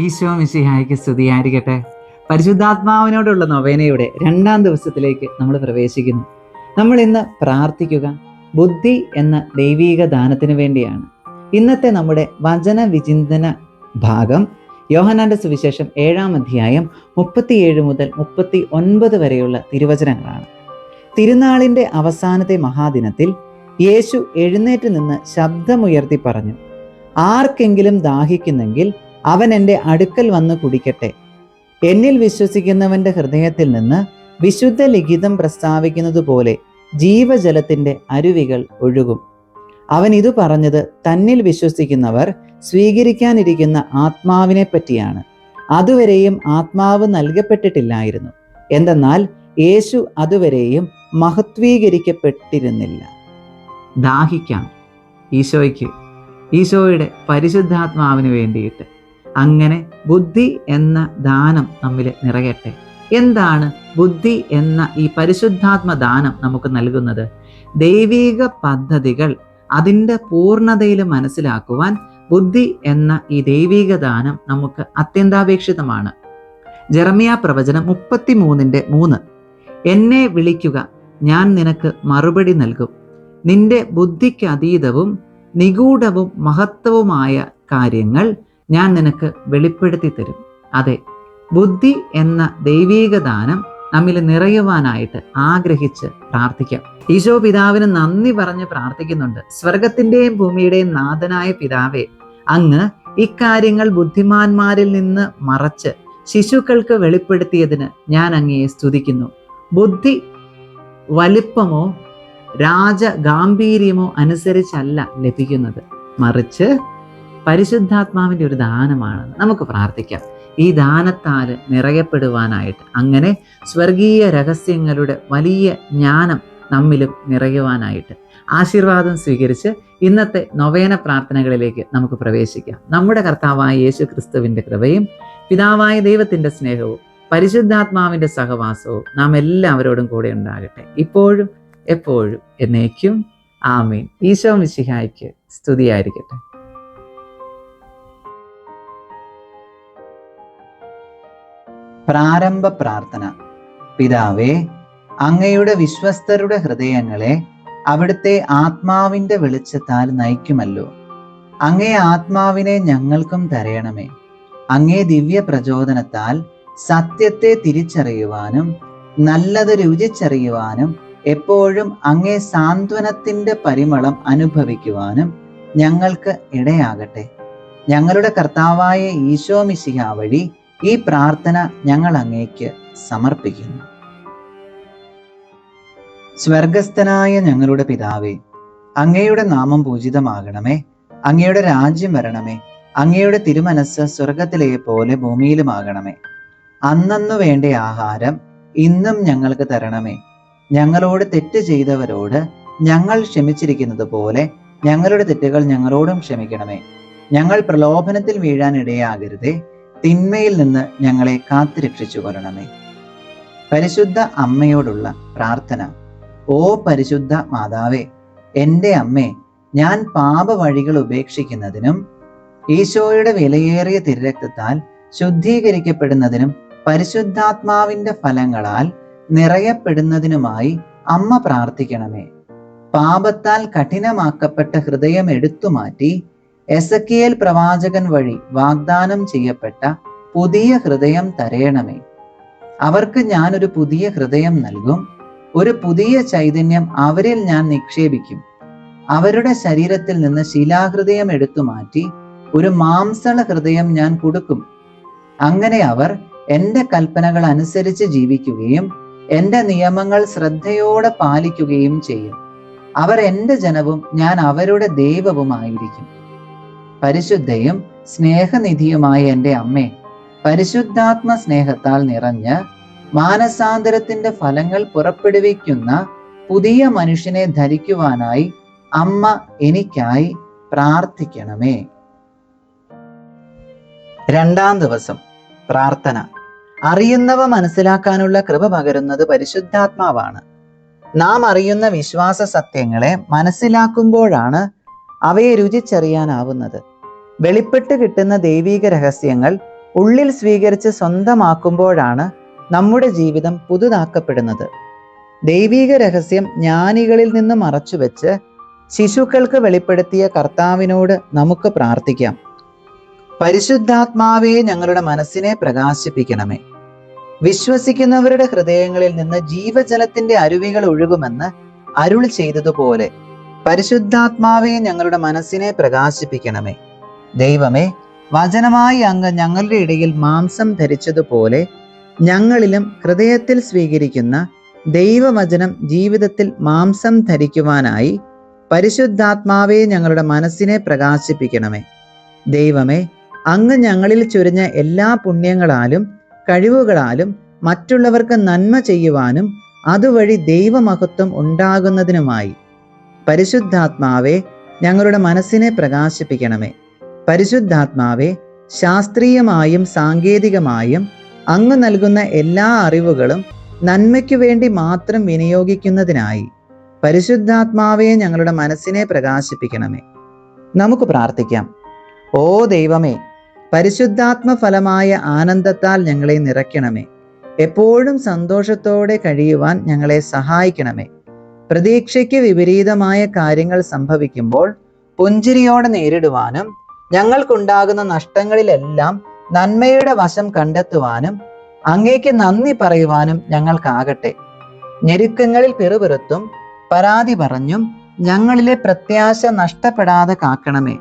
ഈശോ മിശിഹായ്ക്ക് സ്തുതിയായിരിക്കട്ടെ. പരിശുദ്ധാത്മാവിനോടുള്ള നൊവേനയുടെ രണ്ടാം ദിവസത്തിലേക്ക് നമ്മൾ പ്രവേശിക്കുന്നു. നമ്മൾ ഇന്ന് പ്രാർത്ഥിക്കുക ബുദ്ധി എന്ന ദൈവീക ദാനത്തിന് വേണ്ടിയാണ്. ഇന്നത്തെ നമ്മുടെ വചന വിചിന്തന ഭാഗം യോഹനാന്റെ സുവിശേഷം ഏഴാം അധ്യായം മുപ്പത്തിയേഴ് മുതൽ മുപ്പത്തി ഒൻപത് വരെയുള്ള തിരുവചനങ്ങളാണ്. തിരുനാളിന്റെ അവസാനത്തെ മഹാദിനത്തിൽ യേശു എഴുന്നേറ്റ് നിന്ന് ശബ്ദമുയർത്തി പറഞ്ഞു ആർക്കെങ്കിലും ദാഹിക്കുന്നെങ്കിൽ അവൻ എന്റെ അടുക്കൽ വന്ന് കുടിക്കട്ടെ. എന്നിൽ വിശ്വസിക്കുന്നവന്റെ ഹൃദയത്തിൽ നിന്ന് വിശുദ്ധ ലിഖിതം പ്രസ്താവിക്കുന്നത് പോലെ ജീവജലത്തിന്റെ അരുവികൾ ഒഴുകും. അവൻ ഇത് പറഞ്ഞത് തന്നിൽ വിശ്വസിക്കുന്നവർ സ്വീകരിക്കാനിരിക്കുന്ന ആത്മാവിനെ പറ്റിയാണ് അതുവരെയും ആത്മാവ് നൽകപ്പെട്ടിട്ടില്ലായിരുന്നു. എന്തെന്നാൽ യേശു അതുവരെയും മഹത്വീകരിക്കപ്പെട്ടിരുന്നില്ല. ദാഹിക്കാം. ഈശോയ്ക്ക് ഈശോയുടെ പരിശുദ്ധാത്മാവിന് വേണ്ടിയിട്ട്. അങ്ങനെ ബുദ്ധി എന്ന ദാനം നമ്മിൽ നിറയട്ടെ. എന്താണ് ബുദ്ധി എന്ന ഈ പരിശുദ്ധാത്മ ദാനം നമുക്ക് നൽകുന്നത്? ദൈവീക പദ്ധതികൾ അതിന്റെ പൂർണതയിൽ മനസ്സിലാക്കുവാൻ ബുദ്ധി എന്ന ഈ ദൈവീക ദാനം നമുക്ക് അത്യന്താപേക്ഷിതമാണ്. ജെറമിയ പ്രവചനം മുപ്പത്തി മൂന്നിന്റെ മൂന്ന്. എന്നെ വിളിക്കുക ഞാൻ നിനക്ക് മറുപടി നൽകും. നിന്റെ ബുദ്ധിക്ക് അതീതവും നിഗൂഢവും മഹത്വവുമായ കാര്യങ്ങൾ ഞാൻ നിനക്ക് വെളിപ്പെടുത്തി തരും. അതെ ബുദ്ധി എന്ന ദൈവീക ദാനം നമ്മിൽ നിറയുവാനായിട്ട് ആഗ്രഹിച്ച് പ്രാർത്ഥിക്കാം. ഈശോ പിതാവിന് നന്ദി പറഞ്ഞ് പ്രാർത്ഥിക്കുന്നുണ്ട്. സ്വർഗത്തിന്റെയും ഭൂമിയുടെയും നാഥനായ പിതാവേ അങ്ങ് ഇക്കാര്യങ്ങൾ ബുദ്ധിമാന്മാരിൽ നിന്ന് മറച്ച് ശിശുക്കൾക്ക് വെളിപ്പെടുത്തിയതിന് ഞാൻ അങ്ങയെ സ്തുതിക്കുന്നു. ബുദ്ധി വലിപ്പമോ രാജഗാംഭീര്യമോ അനുസരിച്ചല്ല ലഭിക്കുന്നത്. മറിച്ച് പരിശുദ്ധാത്മാവിന്റെ ഒരു ദാനമാണ്. നമുക്ക് പ്രാർത്ഥിക്കാം. ഈ ദാനത്താൽ നിറയപ്പെടുവാനായിട്ട് അങ്ങനെ സ്വർഗീയ രഹസ്യങ്ങളുടെ വലിയ ജ്ഞാനം നമ്മിലും നിറയുവാനായിട്ട് ആശീർവാദം സ്വീകരിച്ച് ഇന്നത്തെ നൊവേന പ്രാർത്ഥനകളിലേക്ക് നമുക്ക് പ്രവേശിക്കാം. നമ്മുടെ കർത്താവായ യേശു ക്രിസ്തുവിന്റെ കൃപയും പിതാവായ ദൈവത്തിന്റെ സ്നേഹവും പരിശുദ്ധാത്മാവിന്റെ സഹവാസവും നാം എല്ലാവരോടും കൂടെ ഉണ്ടാകട്ടെ. ഇപ്പോഴും എപ്പോഴും എന്നേക്കും ആമീൻ. ഈശോ മിശിഹായ്ക്ക് സ്തുതിയായിരിക്കട്ടെ. പ്രാരംഭ പ്രാർത്ഥന. പിതാവേ അങ്ങയുടെ വിശ്വസ്തരുടെ ഹൃദയങ്ങളെ അവിടുത്തെ ആത്മാവിന്റെ വെളിച്ചത്താൽ നയിക്കുമല്ലോ. അങ്ങേ ആത്മാവിനെ ഞങ്ങൾക്കും തരയണമേ. അങ്ങേ ദിവ്യ പ്രചോദനത്താൽ സത്യത്തെ തിരിച്ചറിയുവാനും നല്ലത് രുചിച്ചറിയുവാനും എപ്പോഴും അങ്ങേ സാന്ത്വനത്തിന്റെ പരിമളം അനുഭവിക്കുവാനും ഞങ്ങൾക്ക് ഇടയാകട്ടെ. ഞങ്ങളുടെ കർത്താവായ ഈശോ മിശിഹ വഴി ഈ പ്രാർത്ഥന ഞങ്ങൾ അങ്ങേക്ക് സമർപ്പിക്കുന്നു. സ്വർഗസ്ഥനായ ഞങ്ങളുടെ പിതാവേ അങ്ങയുടെ നാമം പൂജിതമാകണമേ. അങ്ങയുടെ രാജ്യം വരണമേ. അങ്ങയുടെ തിരുമനസ് സ്വർഗത്തിലെ പോലെ ഭൂമിയിലുമാകണമേ. അന്നന്നു വേണ്ട ആഹാരം ഇന്നും ഞങ്ങൾക്ക് തരണമേ. ഞങ്ങളോട് തെറ്റ് ചെയ്തവരോട് ഞങ്ങൾ ക്ഷമിച്ചിരിക്കുന്നത് പോലെ ഞങ്ങളുടെ തെറ്റുകൾ ഞങ്ങളോടും ക്ഷമിക്കണമേ. ഞങ്ങൾ പ്രലോഭനത്തിൽ വീഴാൻ ഇടയാകരുതേ തിന്മയിൽ നിന്ന് ഞങ്ങളെ കാത്തുരക്ഷിച്ചു കൊള്ളണമേ പരിശുദ്ധ അമ്മയോടുള്ള പ്രാർത്ഥന ഓ പരിശുദ്ധ മാതാവേ എന്റെ അമ്മേ ഞാൻ പാപ വഴികൾ ഉപേക്ഷിക്കുന്നതിനും ഈശോയുടെ വിലയേറിയ തിരരക്തത്താൽ ശുദ്ധീകരിക്കപ്പെടുന്നതിനും പരിശുദ്ധാത്മാവിന്റെ ഫലങ്ങളാൽ നിറയപ്പെടുന്നതിനുമായി അമ്മ പ്രാർത്ഥിക്കണമേ. പാപത്താൽ കഠിനമാക്കപ്പെട്ട ഹൃദയം എടുത്തുമാറ്റി എസക്കിയേൽ പ്രവാചകൻ വഴി വാഗ്ദാനം ചെയ്യപ്പെട്ട പുതിയ ഹൃദയം തരയണമേ. അവർക്ക് ഞാൻ ഒരു പുതിയ ഹൃദയം നൽകും. ഒരു പുതിയ ചൈതന്യം അവരിൽ ഞാൻ നിക്ഷേപിക്കും. അവരുടെ ശരീരത്തിൽ നിന്ന് ശിലാഹൃദയം എടുത്തു മാറ്റി ഒരു മാംസള ഹൃദയം ഞാൻ കൊടുക്കും. അങ്ങനെ അവർ എന്റെ കൽപ്പനകൾ അനുസരിച്ച് ജീവിക്കുകയും എന്റെ നിയമങ്ങൾ ശ്രദ്ധയോടെ പാലിക്കുകയും ചെയ്യും. അവർ എന്റെ ജനവും ഞാൻ അവരുടെ ദൈവവുമായിരിക്കും. പരിശുദ്ധയും സ്നേഹനിധിയുമായ എന്റെ അമ്മേ പരിശുദ്ധാത്മ സ്നേഹത്താൽ നിറഞ്ഞ് മാനസാന്തരത്തിന്റെ ഫലങ്ങൾ പുറപ്പെടുവിക്കുന്ന പുതിയ മനുഷ്യനെ ധരിക്കുവാനായി അമ്മ എനിക്കായി പ്രാർത്ഥിക്കണമേ. രണ്ടാം ദിവസം പ്രാർത്ഥന. അറിയുന്നവ മനസ്സിലാക്കാനുള്ള കൃപ പകരുന്നത് പരിശുദ്ധാത്മാവാണ്. നാം അറിയുന്ന വിശ്വാസ സത്യങ്ങളെ മനസ്സിലാക്കുമ്പോഴാണ് അവയെ രുചിച്ചറിയാനാവുന്നത്. വെളിപ്പെട്ട് കിട്ടുന്ന ദൈവീക രഹസ്യങ്ങൾ ഉള്ളിൽ സ്വീകരിച്ച് സ്വന്തമാക്കുമ്പോഴാണ് നമ്മുടെ ജീവിതം പുതുതാക്കപ്പെടുന്നത്. ദൈവീക രഹസ്യം ജ്ഞാനികളിൽ നിന്ന് മറച്ചുവെച്ച് ശിശുക്കൾക്ക് വെളിപ്പെടുത്തിയ കർത്താവിനോട് നമുക്ക് പ്രാർത്ഥിക്കാം. പരിശുദ്ധാത്മാവെ ഞങ്ങളുടെ മനസ്സിനെ പ്രകാശിപ്പിക്കണമേ. വിശ്വസിക്കുന്നവരുടെ ഹൃദയങ്ങളിൽ നിന്ന് ജീവജലത്തിന്റെ അരുവികൾ ഒഴുകുമെന്ന് അരുൾ ചെയ്തതുപോലെ പരിശുദ്ധാത്മാവെ ഞങ്ങളുടെ മനസ്സിനെ പ്രകാശിപ്പിക്കണമേ. ദൈവമേ വചനമായി അങ്ങ് ഞങ്ങളുടെ ഇടയിൽ മാംസം ധരിച്ചതുപോലെ ഞങ്ങളിലും ഹൃദയത്തിൽ സ്വീകരിക്കുന്ന ദൈവവചനം ജീവിതത്തിൽ മാംസം ധരിക്കുവാനായി പരിശുദ്ധാത്മാവെ ഞങ്ങളുടെ മനസ്സിനെ പ്രകാശിപ്പിക്കണമേ. ദൈവമേ അങ്ങ് ഞങ്ങളിൽ ചൊരിഞ്ഞ എല്ലാ പുണ്യങ്ങളാലും കഴിവുകളാലും മറ്റുള്ളവർക്ക് നന്മ ചെയ്യുവാനും അതുവഴി ദൈവമഹത്വം ഉണ്ടാകുന്നതിനുമായി പരിശുദ്ധാത്മാവെ ഞങ്ങളുടെ മനസ്സിനെ പ്രകാശിപ്പിക്കണമേ. പരിശുദ്ധാത്മാവെ ശാസ്ത്രീയമായും സാങ്കേതികമായും അങ്ങ് നൽകുന്ന എല്ലാ അറിവുകളും നന്മയ്ക്കു വേണ്ടി മാത്രം വിനിയോഗിക്കുന്നതിനായി പരിശുദ്ധാത്മാവെ ഞങ്ങളുടെ മനസ്സിനെ പ്രകാശിപ്പിക്കണമേ. നമുക്ക് പ്രാർത്ഥിക്കാം. ഓ ദൈവമേ പരിശുദ്ധാത്മ ഫലമായ ആനന്ദത്താൽ ഞങ്ങളെ നിറയ്ക്കണമേ. എപ്പോഴും സന്തോഷത്തോടെ കഴിയുവാൻ ഞങ്ങളെ സഹായിക്കണമേ. പ്രതീക്ഷയ്ക്ക് വിപരീതമായ കാര്യങ്ങൾ സംഭവിക്കുമ്പോൾ പുഞ്ചിരിയോടെ നേരിടുവാനും ഞങ്ങൾക്കുണ്ടാകുന്ന നഷ്ടങ്ങളിലെല്ലാം നന്മയുടെ വശം കണ്ടെത്തുവാനും അങ്ങേക്ക് നന്ദി പറയുവാനും ഞങ്ങൾക്കാകട്ടെ. ഞെരുക്കങ്ങളിൽ പിറുപിറുത്തും പരാതി പറഞ്ഞും ഞങ്ങളിലെ പ്രത്യാശ നഷ്ടപ്പെടാതെ കാക്കണമേ.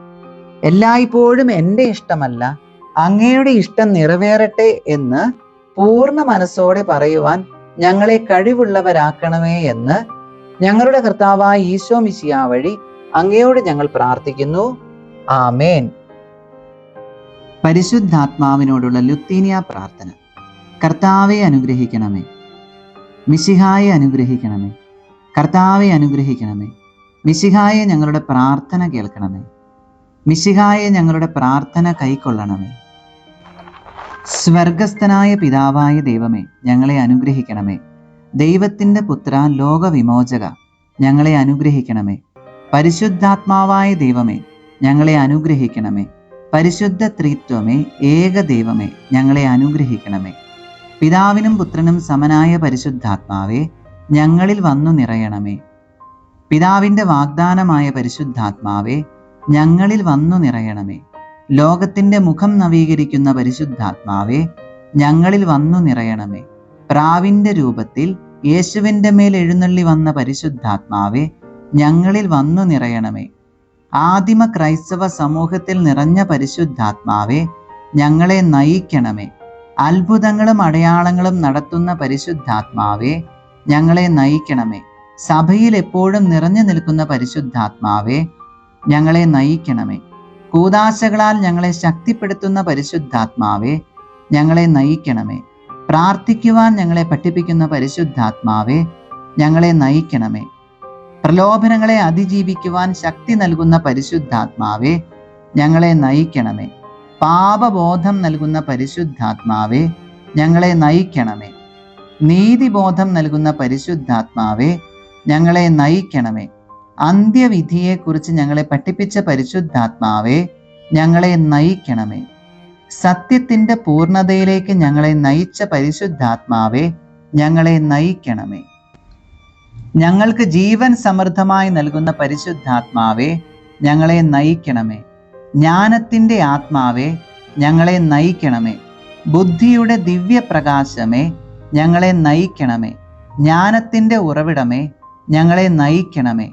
എല്ലായ്പ്പോഴും എന്റെ ഇഷ്ടമല്ല അങ്ങയുടെ ഇഷ്ടം നിറവേറട്ടെ എന്ന് പൂർണ മനസ്സോടെ പറയുവാൻ ഞങ്ങളെ കഴിവുള്ളവരാക്കണമേ എന്ന് ഞങ്ങളുടെ കർത്താവായ ഈശോ മിശിയ വഴി അങ്ങയോട് ഞങ്ങൾ പ്രാർത്ഥിക്കുന്നു. ആമേൻ. പരിശുദ്ധാത്മാവിനോടുള്ള ലുത്തീനിയ പ്രാർത്ഥന. കർത്താവെ അനുഗ്രഹിക്കണമേ. മിശിഹായെ അനുഗ്രഹിക്കണമേ. കർത്താവെ അനുഗ്രഹിക്കണമേ. മിശിഹായെ ഞങ്ങളുടെ പ്രാർത്ഥന കേൾക്കണമേ. മിശിഹായെ ഞങ്ങളുടെ പ്രാർത്ഥന കൈക്കൊള്ളണമേ. സ്വർഗസ്ഥനായ പിതാവായ ദൈവമേ ഞങ്ങളെ അനുഗ്രഹിക്കണമേ. ദൈവത്തിന്റെ പുത്ര ലോകവിമോചക ഞങ്ങളെ അനുഗ്രഹിക്കണമേ. പരിശുദ്ധാത്മാവായ ദൈവമേ ഞങ്ങളെ അനുഗ്രഹിക്കണമേ. പരിശുദ്ധ ത്രിത്വമേ ഏക ദൈവമേ ഞങ്ങളെ അനുഗ്രഹിക്കണമേ. പിതാവിനും പുത്രനും സമനായ പരിശുദ്ധാത്മാവേ ഞങ്ങളിൽ വന്നു നിറയണമേ. പിതാവിന്റെ വാഗ്ദാനമായ പരിശുദ്ധാത്മാവേ ഞങ്ങളിൽ വന്നു നിറയണമേ. ലോകത്തിന്റെ മുഖം നവീകരിക്കുന്ന പരിശുദ്ധാത്മാവേ ഞങ്ങളിൽ വന്നു നിറയണമേ. പ്രാവിന്റെ രൂപത്തിൽ യേശുവിന്റെ മേൽ എഴുന്നള്ളി വന്ന പരിശുദ്ധാത്മാവേ ഞങ്ങളിൽ വന്നു നിറയണമേ. ആദിമ ക്രൈസ്തവ സമൂഹത്തിൽ നിറഞ്ഞ പരിശുദ്ധാത്മാവെ ഞങ്ങളെ നയിക്കണമേ. അത്ഭുതങ്ങളും അടയാളങ്ങളും നടത്തുന്ന പരിശുദ്ധാത്മാവെ ഞങ്ങളെ നയിക്കണമേ. സഭയിൽ എപ്പോഴും നിറഞ്ഞു നിൽക്കുന്ന പരിശുദ്ധാത്മാവെ ഞങ്ങളെ നയിക്കണമേ. കൂതാശകളാൽ ഞങ്ങളെ ശക്തിപ്പെടുത്തുന്ന പരിശുദ്ധാത്മാവെ ഞങ്ങളെ നയിക്കണമേ. പ്രാർത്ഥിക്കുവാൻ ഞങ്ങളെ പഠിപ്പിക്കുന്ന പരിശുദ്ധാത്മാവെ ഞങ്ങളെ നയിക്കണമേ. പ്രലോഭനങ്ങളെ അതിജീവിക്കുവാൻ ശക്തി നൽകുന്ന പരിശുദ്ധാത്മാവേ ഞങ്ങളെ നയിക്കണമേ. പാപബോധം നൽകുന്ന പരിശുദ്ധാത്മാവേ ഞങ്ങളെ നയിക്കണമേ. നീതിബോധം നൽകുന്ന പരിശുദ്ധാത്മാവേ ഞങ്ങളെ നയിക്കണമേ. അന്ത്യവിധിയെക്കുറിച്ച് ഞങ്ങളെ പഠിപ്പിച്ച പരിശുദ്ധാത്മാവേ ഞങ്ങളെ നയിക്കണമേ. സത്യത്തിന്റെ പൂർണതയിലേക്ക് ഞങ്ങളെ നയിച്ച പരിശുദ്ധാത്മാവേ ഞങ്ങളെ നയിക്കണമേ. ഞങ്ങൾക്ക് ജീവൻ സമൃദ്ധമായി നൽകുന്ന പരിശുദ്ധാത്മാവേ ഞങ്ങളെ നയിക്കണമേ. ജ്ഞാനത്തിന്റെ ആത്മാവേ ഞങ്ങളെ നയിക്കണമേ. ബുദ്ധിയുടെ ദിവ്യപ്രകാശമേ ഞങ്ങളെ നയിക്കണമേ. ജ്ഞാനത്തിന്റെ ഉറവിടമേ ഞങ്ങളെ നയിക്കണമേ.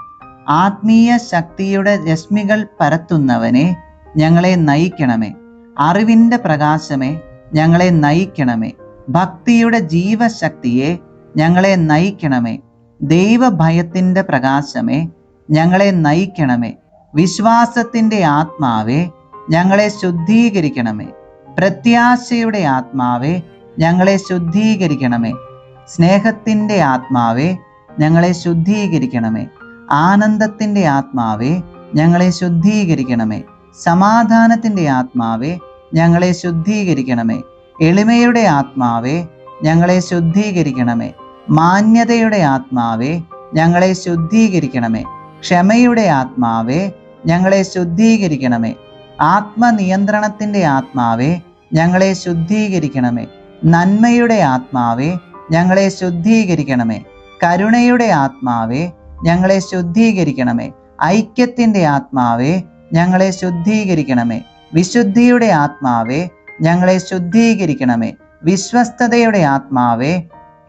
ആത്മീയ ശക്തിയുടെ രശ്മികൾ പരത്തുന്നവനെ ഞങ്ങളെ നയിക്കണമേ. അറിവിന്റെ പ്രകാശമേ ഞങ്ങളെ നയിക്കണമേ. ഭക്തിയുടെ ജീവശക്തിയെ ഞങ്ങളെ നയിക്കണമേ. ദൈവഭയത്തിന്റെ പ്രകാശമേ ഞങ്ങളെ നയിക്കണമേ. വിശ്വാസത്തിന്റെ ആത്മാവേ ഞങ്ങളെ ശുദ്ധീകരിക്കണമേ. പ്രത്യാശയുടെ ആത്മാവേ ഞങ്ങളെ ശുദ്ധീകരിക്കണമേ. സ്നേഹത്തിന്റെ ആത്മാവേ ഞങ്ങളെ ശുദ്ധീകരിക്കണമേ. ആനന്ദത്തിന്റെ ആത്മാവേ ഞങ്ങളെ ശുദ്ധീകരിക്കണമേ. സമാധാനത്തിന്റെ ആത്മാവേ ഞങ്ങളെ ശുദ്ധീകരിക്കണമേ. എളിമയുടെ ആത്മാവേ ഞങ്ങളെ ശുദ്ധീകരിക്കണമേ. മാന്യതയുടെ ആത്മാവേ ഞങ്ങളെ ശുദ്ധീകരിക്കണമേ. ക്ഷമയുടെ ആത്മാവേ ഞങ്ങളെ ശുദ്ധീകരിക്കണമേ. ആത്മനിയന്ത്രണത്തിന്റെ ആത്മാവേ ഞങ്ങളെ ശുദ്ധീകരിക്കണമേ. നന്മയുടെ ആത്മാവേ ഞങ്ങളെ ശുദ്ധീകരിക്കണമേ. കരുണയുടെ ആത്മാവേ ഞങ്ങളെ ശുദ്ധീകരിക്കണമേ. ഐക്യത്തിന്റെ ആത്മാവേ ഞങ്ങളെ ശുദ്ധീകരിക്കണമേ. വിശുദ്ധിയുടെ ആത്മാവേ ഞങ്ങളെ ശുദ്ധീകരിക്കണമേ. വിശ്വസ്തതയുടെ ആത്മാവേ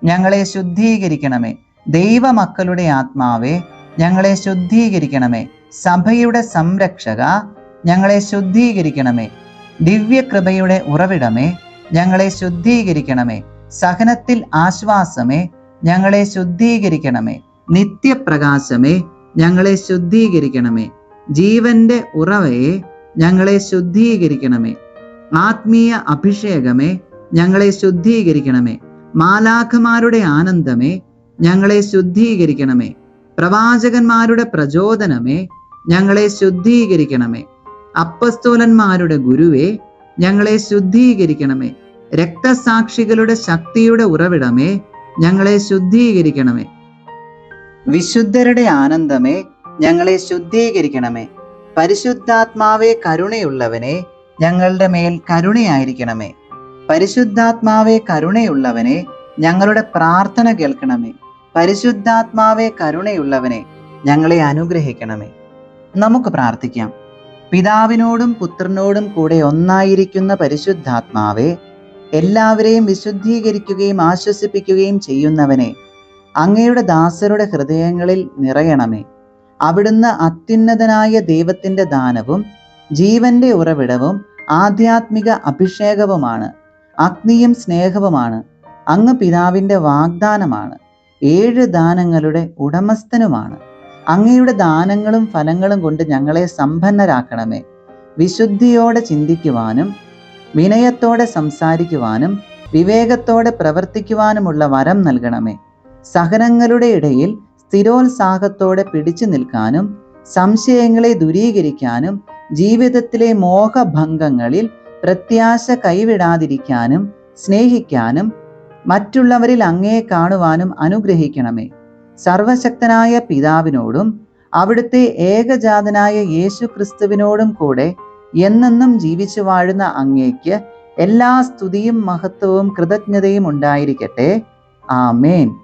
ഞങ്ങളെ ശുദ്ധീകരിക്കണമേ. ദൈവമക്കളുടെ ആത്മാവേ ഞങ്ങളെ ശുദ്ധീകരിക്കണമേ. സഭയുടെ സംരക്ഷക ഞങ്ങളെ ശുദ്ധീകരിക്കണമേ. ദിവ്യകൃപയുടെ ഉറവിടമേ ഞങ്ങളെ ശുദ്ധീകരിക്കണമേ. സഹനത്തിൽ ആശ്വാസമേ ഞങ്ങളെ ശുദ്ധീകരിക്കണമേ. നിത്യപ്രകാശമേ ഞങ്ങളെ ശുദ്ധീകരിക്കണമേ. ജീവന്റെ ഉറവയെ ഞങ്ങളെ ശുദ്ധീകരിക്കണമേ. ആത്മീയ അഭിഷേകമേ ഞങ്ങളെ ശുദ്ധീകരിക്കണമേ. മാലാഖമാരുടെ ആനന്ദമേ ഞങ്ങളെ ശുദ്ധീകരിക്കണമേ. പ്രവാചകന്മാരുടെ പ്രചോദനമേ ഞങ്ങളെ ശുദ്ധീകരിക്കണമേ. അപ്പസ്തോലന്മാരുടെ ഗുരുവേ ഞങ്ങളെ ശുദ്ധീകരിക്കണമേ. രക്തസാക്ഷികളുടെ ശക്തിയുടെ ഉറവിടമേ ഞങ്ങളെ ശുദ്ധീകരിക്കണമേ. വിശുദ്ധരുടെ ആനന്ദമേ ഞങ്ങളെ ശുദ്ധീകരിക്കണമേ. പരിശുദ്ധാത്മാവേ കരുണയുള്ളവനെ ഞങ്ങളുടെ മേൽ കരുണയായിരിക്കണമേ. പരിശുദ്ധാത്മാവേ കരുണയുള്ളവനെ ഞങ്ങളുടെ പ്രാർത്ഥന കേൾക്കണമേ. പരിശുദ്ധാത്മാവേ കരുണയുള്ളവനെ ഞങ്ങളെ അനുഗ്രഹിക്കണമേ. നമുക്ക് പ്രാർത്ഥിക്കാം. പിതാവിനോടും പുത്രനോടും കൂടെ ഒന്നായിരിക്കുന്ന പരിശുദ്ധാത്മാവേ എല്ലാവരെയും വിശുദ്ധീകരിക്കുകയും ആശ്വസിപ്പിക്കുകയും ചെയ്യുന്നവനെ അങ്ങയുടെ ദാസരുടെ ഹൃദയങ്ങളിൽ നിറയണമേ. അവിടുന്ന് അത്യുന്നതനായ ദൈവത്തിന്റെ ദാനവും ജീവന്റെ ഉറവിടവും ആധ്യാത്മിക അഭിഷേകവുമാണ്. അഗ്നിയും സ്നേഹവുമാണ്. അങ്ങ് പിതാവിന്റെ വാഗ്ദാനമാണ്. ഏഴ് ദാനങ്ങളുടെ ഉടമസ്ഥനുമാണ്. അങ്ങയുടെ ദാനങ്ങളും ഫലങ്ങളും കൊണ്ട് ഞങ്ങളെ സമ്പന്നരാക്കണമേ. വിശുദ്ധിയോടെ ചിന്തിക്കുവാനും വിനയത്തോടെ സംസാരിക്കുവാനും വിവേകത്തോടെ പ്രവർത്തിക്കുവാനുമുള്ള വരം നൽകണമേ. സഹനങ്ങളുടെ ഇടയിൽ സ്ഥിരോത്സാഹത്തോടെ പിടിച്ചു നിൽക്കാനും സംശയങ്ങളെ ദൂരീകരിക്കാനും ജീവിതത്തിലെ മോഹഭംഗങ്ങളിൽ പ്രത്യാശ കൈവിടാതിരിക്കാനും സ്നേഹിക്കാനും മറ്റുള്ളവരിൽ അങ്ങയെ കാണുവാനും അനുഗ്രഹിക്കണമേ. സർവശക്തനായ പിതാവിനോടും അവിടുത്തെ ഏകജാതനായ യേശു ക്രിസ്തുവിനോടും കൂടെ എന്നെന്നും ജീവിച്ചു വാഴുന്ന അങ്ങേക്ക് എല്ലാ സ്തുതിയും മഹത്വവും കൃതജ്ഞതയും ഉണ്ടായിരിക്കട്ടെ. ആമേൻ.